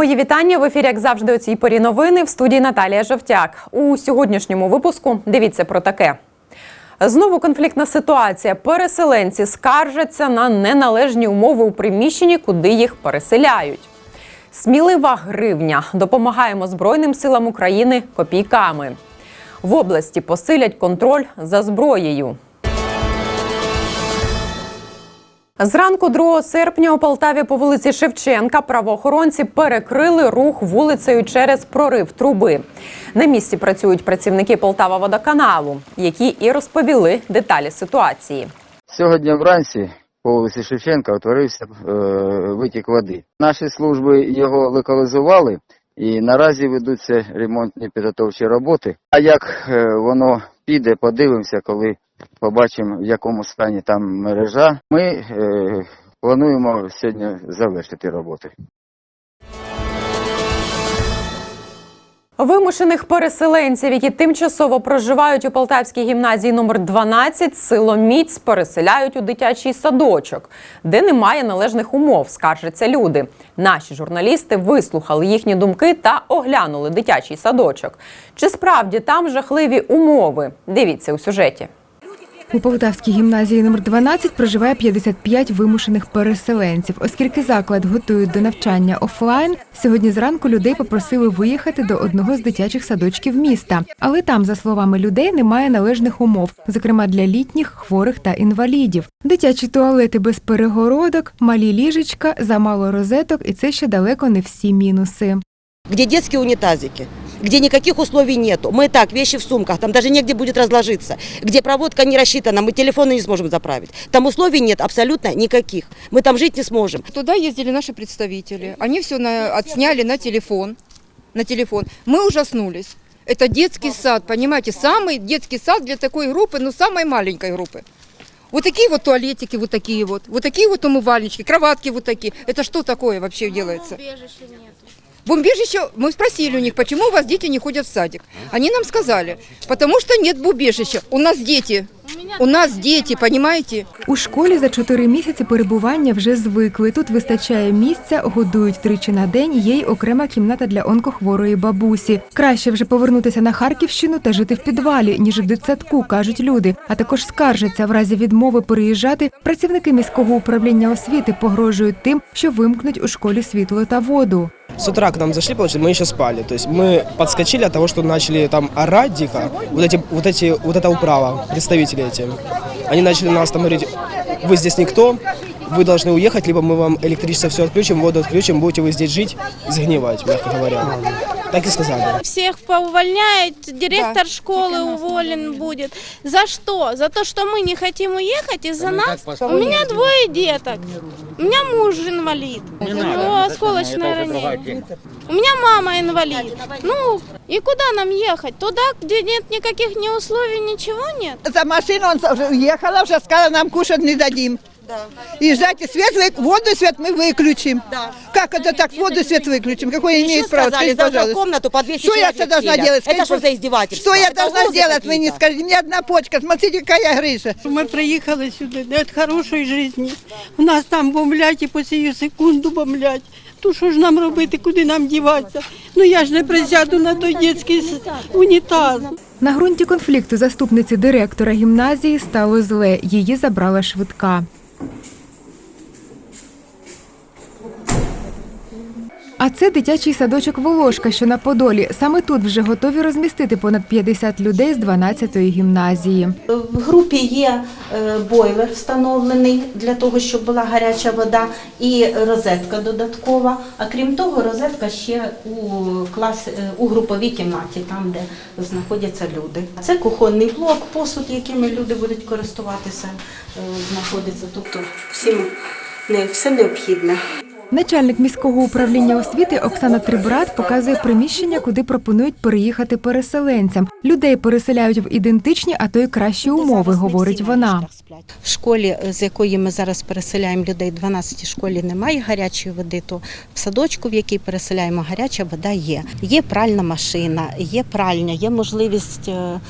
Мої вітання в ефірі, як завжди, у цій порі новини в студії Наталія Жовтяк. У сьогоднішньому випуску дивіться про таке. Знову конфліктна ситуація. Переселенці скаржаться на неналежні умови у приміщенні, куди їх переселяють. Смілива гривня. Допомагаємо Збройним силам України копійками. В області посилять контроль за зброєю. Зранку 2 серпня у Полтаві по вулиці Шевченка правоохоронці перекрили рух вулицею через прорив труби. На місці працюють працівники Полтава водоканалу, які і розповіли деталі ситуації. Сьогодні вранці по вулиці Шевченка утворився е, витік води. Наші служби його локалізували і наразі ведуться ремонтні підготовчі роботи. А як е, воно піде, подивимося, коли побачимо, в якому стані там мережа. Ми е, плануємо сьогодні завершити роботи. Вимушених переселенців, які тимчасово проживають у Полтавській гімназії номер 12, силоміць переселяють у дитячий садочок, де немає належних умов, скаржаться люди. Наші журналісти вислухали їхні думки та оглянули дитячий садочок. Чи справді там жахливі умови? Дивіться у сюжеті. У Полтавській гімназії номер 12 проживає 55 вимушених переселенців. Оскільки заклад готують до навчання офлайн, сьогодні зранку людей попросили виїхати до одного з дитячих садочків міста. Але там, за словами людей, немає належних умов, зокрема для літніх, хворих та інвалідів. Дитячі туалети без перегородок, малі ліжечка, замало розеток, і це ще далеко не всі мінуси. где детские унитазики, где никаких условий нету. Мы так, вещи в сумках, там даже негде будет разложиться, где проводка не рассчитана, мы телефоны не сможем заправить. Там условий нет абсолютно никаких. Мы там жить не сможем. Туда ездили наши представители. Они все на, отсняли на телефон. На телефон. Мы ужаснулись. Это детский сад, понимаете, самый детский сад для такой группы, ну самой маленькой группы. Вот такие вот туалетики, вот такие вот, вот такие вот умывальнички, кроватки вот такие. Это что такое вообще делается? Бомбежище, мы спросили у них, почему у вас дети не ходят в садик. Они нам сказали, потому что нет бомбежища. У нас дети, у нас дети, понимаете? У школі за чотири місяці перебування вже звикли. Тут вистачає місця, годують тричі на день. Є й окрема кімната для онкохворої бабусі. Краще вже повернутися на Харківщину та жити в підвалі, ніж в дитсадку, кажуть люди. А також скаржаться в разі відмови переїжджати. Працівники міського управління освіти погрожують тим, що вимкнуть у школі світло та воду. С утра к нам зашли, получается, мы еще спали. То есть мы подскочили от того, что начали там орать дико. Вот эти, вот эти, вот эта управа, представители эти. Они начали нас там говорить, вы здесь никто, вы должны уехать, либо мы вам электричество все отключим, воду отключим, будете вы здесь жить, загнивать, мягко говоря. Так и сказали. Всех поувольняют, директор школы уволен будет. За что? За то, что мы не хотим уехать из-за нас? У меня двое деток. У меня муж инвалид. У него осколочное ранение. У меня мама инвалид. Ну, и куда нам ехать? Туда, где нет никаких ни условий, ничего нет? За машину он уехала, уже сказала, нам кушать не дадим. Езжайте, свет, вы- воду и свет мы выключим. Как это так, воду и свет выключим? Какое Еще имеет право? сказали, Скажите, завтра в пожалуйста. комнату по 200 Что я человек должна вселят. делать? Это Скажите, что за издевательство? Что я Это должна угрозы сделать, вы не какие-то? скажите? Мне одна почка, смотрите, какая грыжа. Ми приїхали сюди не від хорошої житті. У нас там бомблять і по сію секунду бомблять. То що ж нам робити, куди нам діватися? Ну я ж не присяду на той дитячий с- унітаз. На ґрунті конфлікту заступниці директора гімназії стало зле. Її забрала швидка. А це дитячий садочок Волошка, що на Подолі. Саме тут вже готові розмістити понад 50 людей з 12-ї гімназії. В групі є е, бойлер встановлений для того, щоб була гаряча вода, і розетка додаткова. А крім того, розетка ще у клас е, у груповій кімнаті, там де знаходяться люди. Це кухонний блок, посуд, якими люди будуть користуватися, е, знаходиться. Тобто всім не все необхідне. Начальник міського управління освіти Оксана Трибрат показує приміщення, куди пропонують переїхати переселенцям. Людей переселяють в ідентичні, а то й кращі умови, говорить вона. В школі, з якої ми зараз переселяємо людей, 12 школі немає гарячої води, то в садочку, в який переселяємо, гаряча вода є. Є пральна машина, є пральня, є можливість е, е,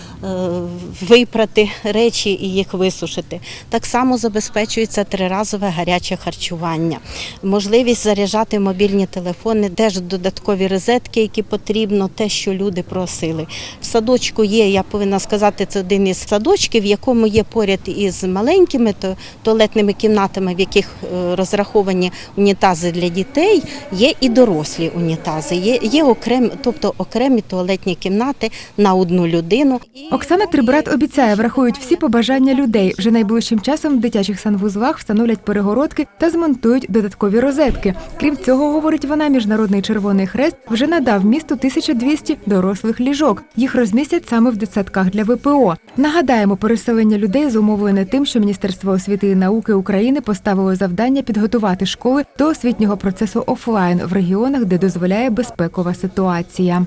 випрати речі і їх висушити. Так само забезпечується триразове гаряче харчування, можливість можливість заряджати мобільні телефони, теж додаткові розетки, які потрібно, те, що люди просили. В садочку є, я повинна сказати, це один із садочків, в якому є поряд із маленькими туалетними кімнатами, в яких е, розраховані унітази для дітей, є і дорослі унітази. Є, є окремі, тобто окремі туалетні кімнати на одну людину. Оксана Трибрат обіцяє, врахують всі побажання людей. Вже найближчим часом в дитячих санвузлах встановлять перегородки та змонтують додаткові розетки. Крім цього, говорить вона, міжнародний червоний хрест вже надав місту 1200 дорослих ліжок. Їх розмістять саме в дитсадках для ВПО. Нагадаємо, переселення людей зумовлене тим, що Міністерство освіти і науки України поставило завдання підготувати школи до освітнього процесу офлайн в регіонах, де дозволяє безпекова ситуація.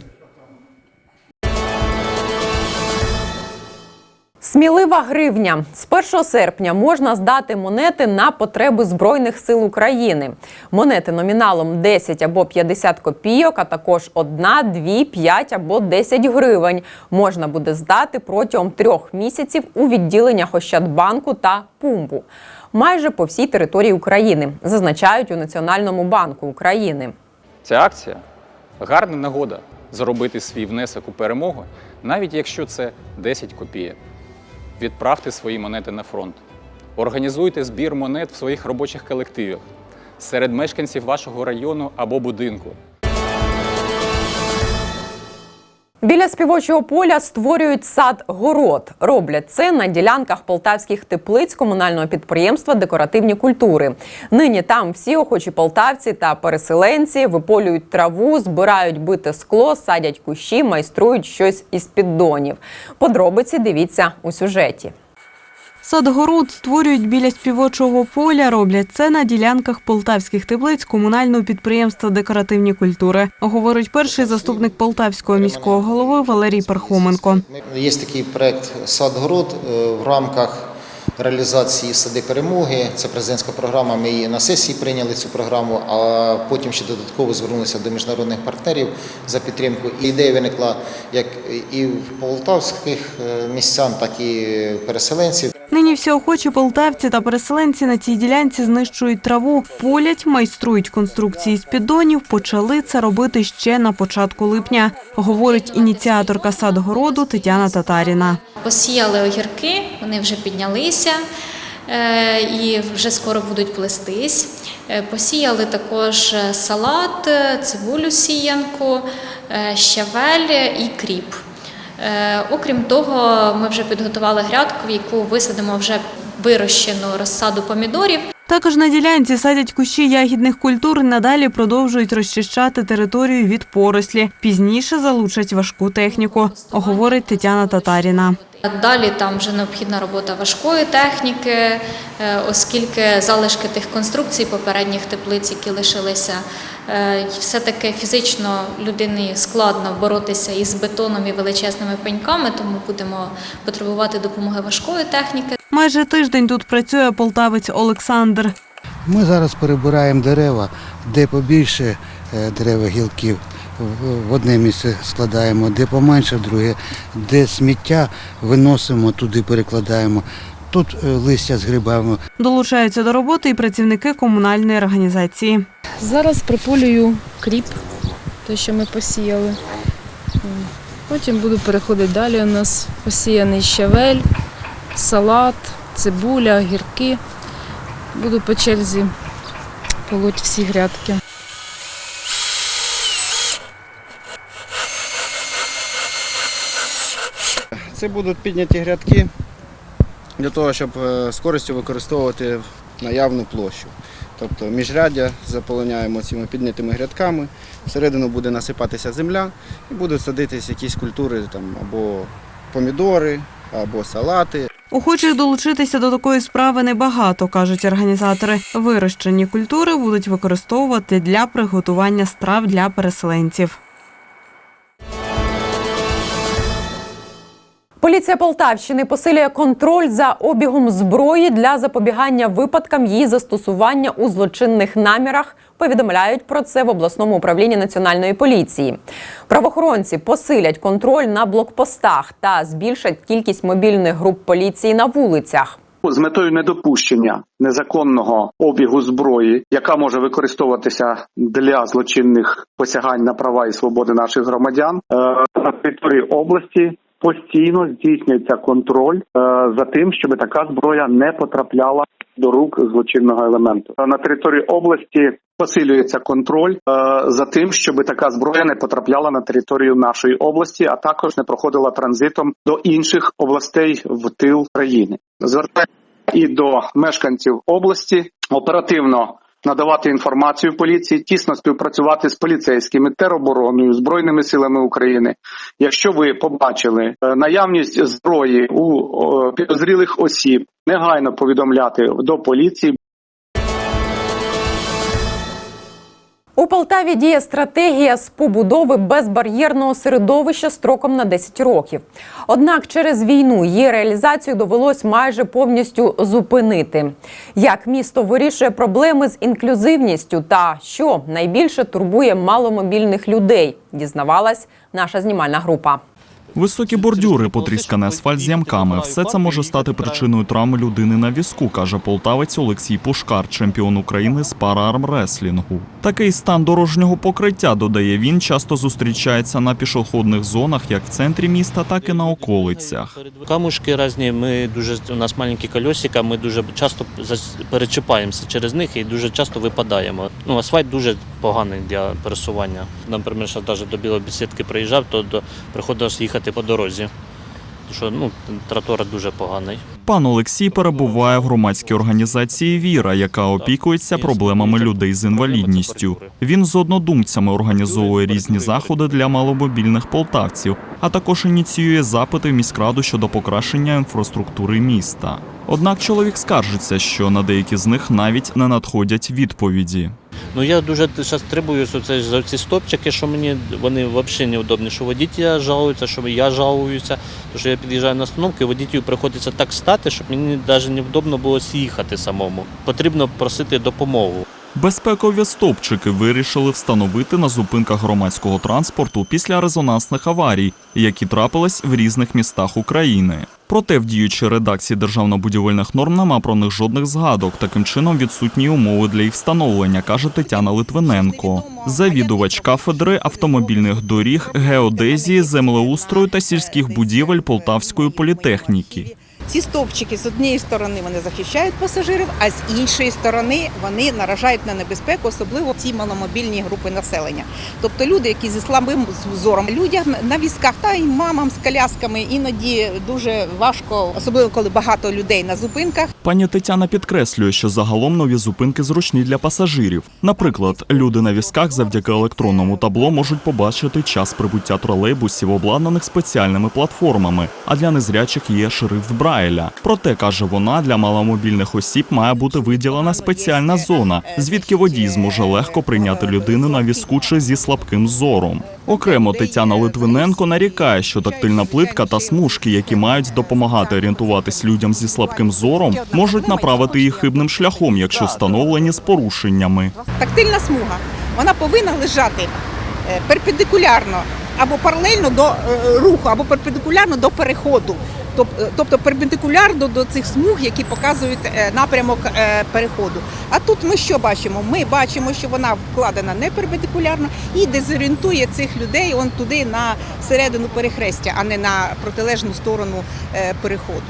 Смілива гривня з 1 серпня можна здати монети на потреби збройних сил України. Монети номіналом 10 або 50 копійок, а також 1, 2, 5 або 10 гривень можна буде здати протягом трьох місяців у відділеннях Ощадбанку та Пумбу. Майже по всій території України зазначають у Національному банку України. Ця акція гарна нагода зробити свій внесок у перемогу, навіть якщо це 10 копійок. Відправте свої монети на фронт. Організуйте збір монет в своїх робочих колективах серед мешканців вашого району або будинку. Біля співочого поля створюють сад-город. Роблять це на ділянках полтавських теплиць комунального підприємства Декоративні культури. Нині там всі охочі полтавці та переселенці виполюють траву, збирають бите скло, садять кущі, майструють щось із піддонів. Подробиці дивіться у сюжеті. Садгород створюють біля співочого поля. Роблять це на ділянках полтавських теплиць комунального підприємства Декоративні культури. Говорить перший заступник полтавського міського голови Валерій Пархоменко. Є такий проект Садгород е, в рамках реалізації сади перемоги. Це президентська програма. Ми її на сесії прийняли цю програму, а потім ще додатково звернулися до міжнародних партнерів за підтримку. І ідея виникла як і в полтавських е, містян, так і переселенців. Нині всі охочі полтавці та переселенці на цій ділянці знищують траву, полять, майструють конструкції з піддонів. Почали це робити ще на початку липня, говорить ініціаторка садгороду Тетяна Татаріна. Посіяли огірки, вони вже піднялися е, і вже скоро будуть плестись. Е, Посіяли також е, салат, цибулю сіянку, щавель і кріп. Е, Окрім того, ми вже підготували грядку, в яку висадимо вже вирощену розсаду помідорів. Також на ділянці садять кущі ягідних культур. Надалі продовжують розчищати територію від порослі. Пізніше залучать важку техніку, говорить Тетяна Татаріна. Далі там вже необхідна робота важкої техніки, е, оскільки залишки тих конструкцій попередніх теплиць, які лишилися, все-таки фізично людині складно боротися із бетоном і величезними пеньками, тому будемо потребувати допомоги важкої техніки. Майже тиждень тут працює полтавець Олександр. Ми зараз перебираємо дерева, де побільше е, дерева гілків. в- В одне місце складаємо, де поменше, в друге, де сміття виносимо, туди перекладаємо. Тут е, листя згрібаємо. Долучаються до роботи і працівники комунальної організації. Зараз прополюю кріп, те, що ми посіяли. Потім буду переходити далі. У нас посіяний щавель, салат, цибуля, гірки. Буду по черзі полоть всі грядки. Це будуть підняті грядки для того, щоб е, з користю використовувати наявну площу. Тобто міжряддя заполоняємо цими піднятими грядками, всередину буде насипатися земля і будуть садитись якісь культури там, або помідори, або салати. Охочих долучитися до такої справи небагато, кажуть організатори. Вирощені культури будуть використовувати для приготування страв для переселенців. Поліція Полтавщини посилює контроль за обігом зброї для запобігання випадкам її застосування у злочинних намірах. Повідомляють про це в обласному управлінні національної поліції. Правоохоронці посилять контроль на блокпостах та збільшать кількість мобільних груп поліції на вулицях. з метою недопущення незаконного обігу зброї, яка може використовуватися для злочинних посягань на права і свободи наших громадян е, на території області. Постійно здійснюється контроль е, за тим, щоб така зброя не потрапляла до рук злочинного елементу. Е, На території області посилюється контроль е, за тим, щоб така зброя не потрапляла на територію нашої області, а також не проходила транзитом до інших областей в тил країни. Звертаю і до мешканців області оперативно надавати інформацію поліції, тісно співпрацювати з поліцейськими, теробороною, збройними силами України. Якщо ви побачили е, наявність зброї у підозрілих осіб, негайно повідомляти до поліції. У Полтаві діє стратегія з побудови безбар'єрного середовища строком на 10 років. Однак через війну її реалізацію довелось майже повністю зупинити. Як місто вирішує проблеми з інклюзивністю та що найбільше турбує маломобільних людей, дізнавалась наша знімальна група. Високі бордюри, потрісканий асфальт з ямками. Все це може стати причиною травми людини на візку, каже полтавець Олексій Пушкар, чемпіон України з параармреслінгу. Такий стан дорожнього покриття, додає він, часто зустрічається на пішохідних зонах як в центрі міста, так і на околицях. Камушки різні, ми дуже у нас маленькі колесика, ми дуже часто перечіпаємося через них і дуже часто випадаємо. Ну, асфальт дуже поганий для пересування. Наприклад, навіть до білої бесідки приїжджав, то приходилось їхати по дорозі. Що ну, тротуар дуже поганий. Пан Олексій перебуває в громадській організації Віра, яка опікується проблемами людей з інвалідністю. Він з однодумцями організовує різні заходи для маломобільних полтавців, а також ініціює запити в міськраду щодо покращення інфраструктури міста. Однак чоловік скаржиться, що на деякі з них навіть не надходять відповіді. Ну я дуже зараз требую це за ці стопчики, що мені вони взагалі неудобні. Що водітя жалуються, що я жалуюся, тому що я під'їжджаю на остановку, і приходиться так стати, щоб мені навіть невдобно було з'їхати самому. Потрібно просити допомогу. Безпекові стовпчики вирішили встановити на зупинках громадського транспорту після резонансних аварій, які трапились в різних містах України. Проте в діючій редакції державно-будівельних норм нема про них жодних згадок. Таким чином відсутні умови для їх встановлення, каже Тетяна Литвиненко, завідувач кафедри автомобільних доріг, геодезії, землеустрою та сільських будівель Полтавської політехніки. Ці стовпчики з однієї сторони вони захищають пасажирів, а з іншої сторони вони наражають на небезпеку, особливо ці маломобільні групи населення. Тобто люди, які зі слабим зором, людям на візках та й мамам з колясками іноді дуже важко, особливо коли багато людей на зупинках. Пані Тетяна підкреслює, що загалом нові зупинки зручні для пасажирів. Наприклад, люди на візках завдяки електронному табло можуть побачити час прибуття тролейбусів, обладнаних спеціальними платформами, а для незрячих є шрифт Брайля. Проте каже вона, для маломобільних осіб має бути виділена спеціальна зона, звідки водій зможе легко прийняти людину на візку чи зі слабким зором. Окремо Тетяна Литвиненко нарікає, що тактильна плитка та смужки, які мають допомагати орієнтуватись людям зі слабким зором, можуть направити їх хибним шляхом, якщо встановлені з порушеннями. Тактильна смуга вона повинна лежати е, перпендикулярно або паралельно до е, руху, або перпендикулярно до переходу. Е, Тобто перпендикулярно до цих смуг, які показують е, напрямок переходу. А тут ми що бачимо? Ми бачимо, що вона вкладена не перпендикулярно і дезорієнтує цих людей он туди на середину перехрестя, а не на протилежну сторону переходу.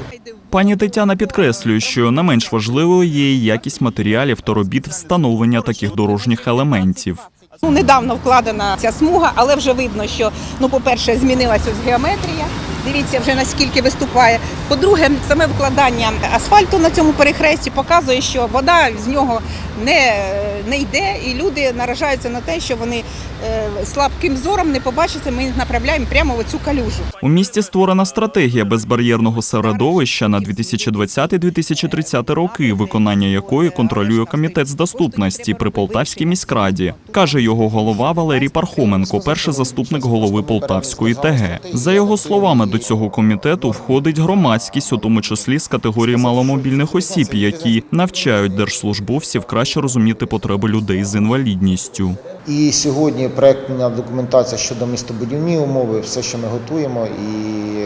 Пані Тетяна підкреслює, що не менш важливою є якість матеріалів та робіт встановлення таких дорожніх елементів. Ну, недавно вкладена ця смуга, але вже видно, що ну, по-перше, змінилася геометрія. Дивіться, вже наскільки виступає. По-друге, саме вкладання асфальту на цьому перехресті показує, що вода з нього не, не йде, і люди наражаються на те, що вони е, слабким зором не побачаться. Ми їх направляємо прямо в цю калюжу. У місті створена стратегія безбар'єрного середовища на 2020-2030 роки, виконання якої контролює комітет з доступності при Полтавській міськраді, каже його голова Валерій Пархоменко, перший заступник голови Полтавської ТГ. За його словами, до цього комітету входить громадськість, у тому числі з категорії маломобільних осіб, які навчають держслужбовців краще розуміти потреби людей з інвалідністю. І сьогодні проектна документація щодо містобудівні умови, все, що ми готуємо і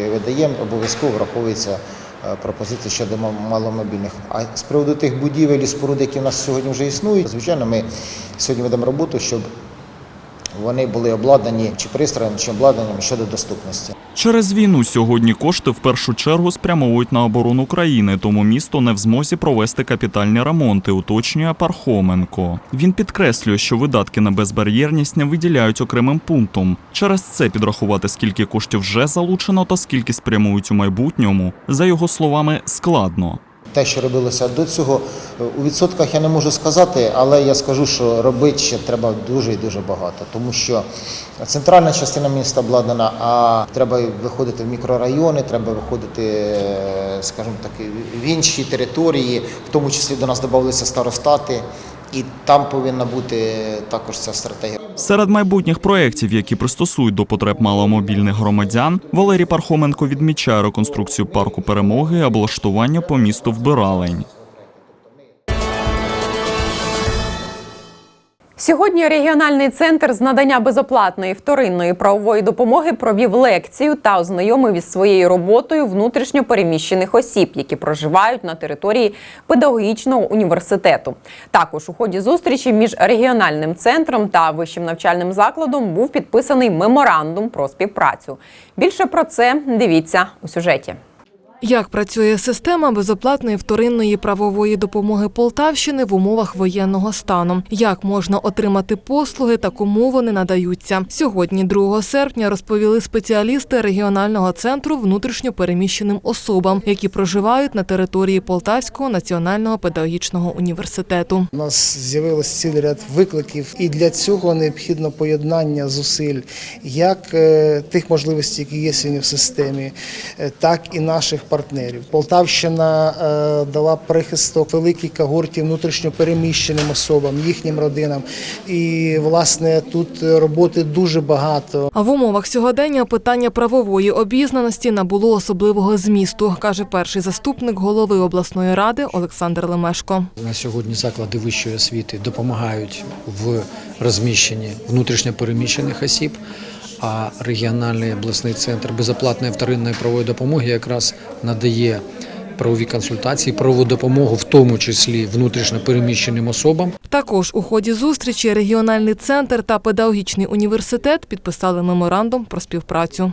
видаємо, обов'язково враховується е, пропозиції щодо маломобільних. А з приводу тих будівель і споруд, які в нас сьогодні вже існують, звичайно, ми сьогодні ведемо роботу, щоб вони були обладнані чи пристроєм, чи обладнанням щодо доступності. Через війну сьогодні кошти в першу чергу спрямовують на оборону країни, тому місто не в змозі провести капітальні ремонти, уточнює Пархоменко. Він підкреслює, що видатки на безбар'єрність не виділяють окремим пунктом. Через це підрахувати, скільки коштів вже залучено та скільки спрямують у майбутньому, за його словами, складно. Те, що робилося до цього, у відсотках я не можу сказати, але я скажу, що робити ще треба дуже і дуже багато, тому що центральна частина міста обладнана, а треба виходити в мікрорайони, треба виходити, е, скажімо так, в інші території, в тому числі до нас додалися старостати, і там повинна бути також ця стратегія. Серед майбутніх проєктів, які пристосують до потреб маломобільних громадян, Валерій Пархоменко відмічає реконструкцію парку перемоги облаштування по місту вбиралень. Сьогодні регіональний центр з надання безоплатної вторинної правової допомоги провів лекцію та ознайомив із своєю роботою внутрішньо переміщених осіб, які проживають на території педагогічного університету. Також у ході зустрічі між регіональним центром та вищим навчальним закладом був підписаний меморандум про співпрацю. Більше про це дивіться у сюжеті. Як працює система безоплатної вторинної правової допомоги Полтавщини в умовах воєнного стану? Як можна отримати послуги та кому вони надаються? Сьогодні, 2 серпня, розповіли спеціалісти регіонального центру внутрішньо переміщеним особам, які проживають на території Полтавського національного педагогічного університету. У нас з'явилось цілий ряд викликів, і для цього необхідно поєднання зусиль як е, тих можливостей, які є сьогодні в системі, е, так і наших партнерів. Полтавщина е, дала прихисток великій когорті внутрішньо переміщеним особам, їхнім родинам. І власне тут роботи дуже багато. А в умовах сьогодення питання правової обізнаності набуло особливого змісту, каже перший заступник голови обласної ради Олександр Лемешко. На сьогодні заклади вищої освіти допомагають в розміщенні внутрішньопереміщених осіб, а регіональний обласний центр безоплатної вторинної правової допомоги якраз надає правові консультації, правову допомогу, в тому числі внутрішньопереміщеним особам. Також у ході зустрічі регіональний центр та педагогічний університет підписали меморандум про співпрацю.